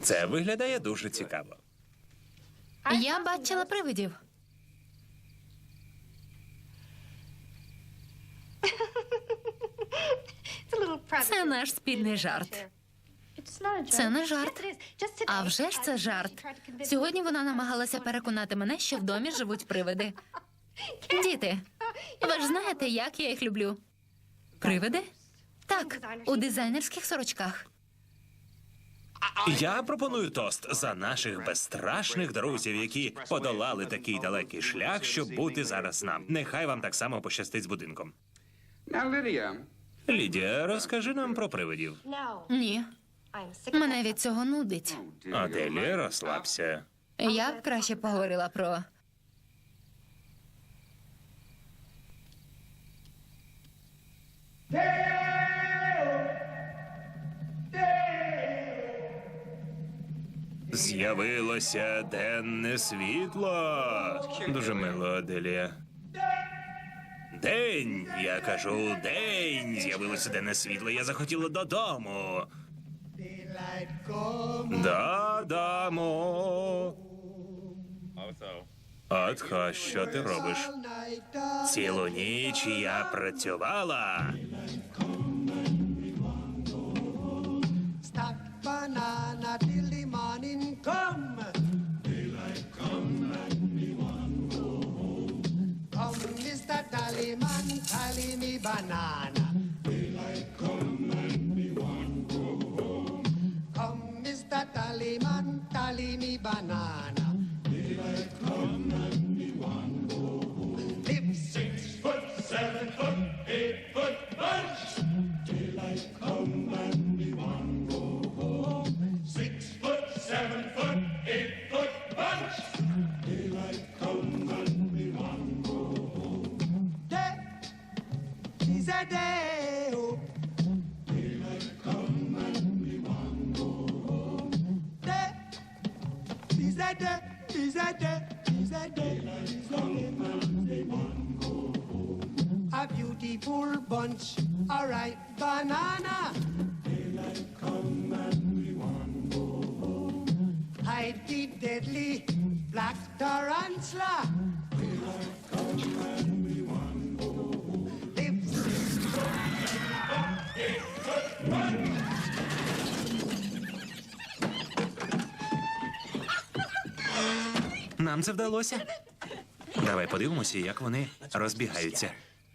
Це виглядає дуже цікаво. Я бачила привидів. Це наш спільний жарт. Це не жарт. А вже ж це жарт. Сьогодні вона намагалася переконати мене, що в домі живуть привиди. Діти, ви ж знаєте, як я їх люблю. Привиди? Так, у дизайнерських сорочках. Я пропоную тост за наших безстрашних друзів, які подолали такий далекий шлях, щоб бути зараз з нами. Нехай вам так само пощастить з будинком. Лідія, розкажи нам про привидів. Ні, мене від цього нудить. Аделі, розслабся. Я б краще поговорила про. З'явилося денне світло. Дуже мило, Аделія. День, я кажу, день. З'явилося денне світло. Я захотіла додому. Додому. Атха, що ти робиш? Цілу ніч я працювала. Mr. Tallyman, tally me banana. Daylight come and me want go home. Come, Mr. Tallyman, tally me banana. Daylight come and me want go home. Live six foot, seven foot, eight day. Daylight come and me want is a. Is. Is a day. Is a day. and home. A beautiful bunch, a ripe banana. Daylight come and we deadly black tarantula. Daylight come and Нам це вдалося. Давай подивимося, як вони розбігаються.